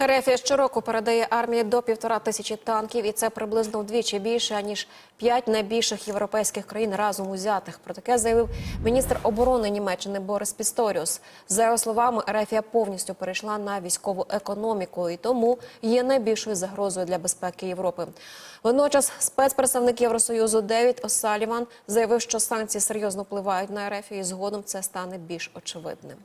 Рефія щороку передає армії до півтора тисячі танків, і це приблизно вдвічі більше ніж п'ять найбільших європейських країн разом узятих. Про таке заявив міністр оборони Німеччини Борис Пісторіус. За його словами, Рефія повністю перейшла на військову економіку і тому є найбільшою загрозою для безпеки Європи. Водночас спецпредставник Євросоюзу Девід Осаліван заявив, що санкції серйозно впливають на Рефію, і згодом це стане більш очевидним.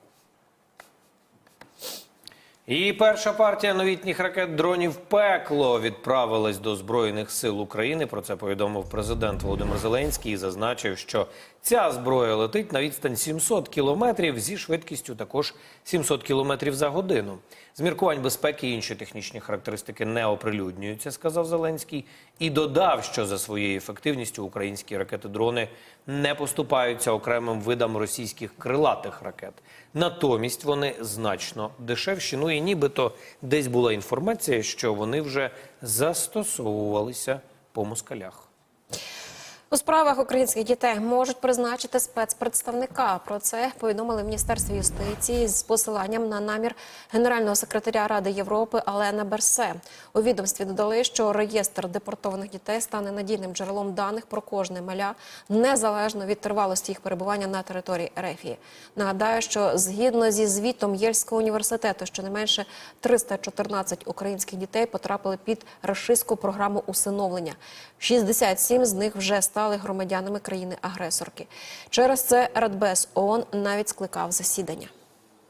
І перша партія новітніх ракет дронів пекло відправилась до збройних сил України. Про це повідомив президент Володимир Зеленський і зазначив, що ця зброя летить на відстань 700 кілометрів зі швидкістю також 700 кілометрів за годину. З міркувань безпеки і інші технічні характеристики не оприлюднюються, сказав Зеленський, і додав, що за своєю ефективністю українські ракети-дрони не поступаються окремим видам російських крилатих ракет. Натомість вони значно дешевші. Ну і нібито десь була інформація, що вони вже застосовувалися по москалях. У справах українських дітей можуть призначити спецпредставника. Про це повідомили в міністерстві юстиції з посиланням на намір генерального секретаря Ради Європи Алена Берсе. У відомстві додали, що реєстр депортованих дітей стане надійним джерелом даних про кожне маля незалежно від тривалості їх перебування на території Ерефії. Нагадаю, що згідно зі звітом Єльського університету, щонайменше 314 українських дітей потрапили під рашистську програму усиновлення. 67 з них вже стали громадянами країни-агресорки. Через це Радбез ООН навіть скликав засідання.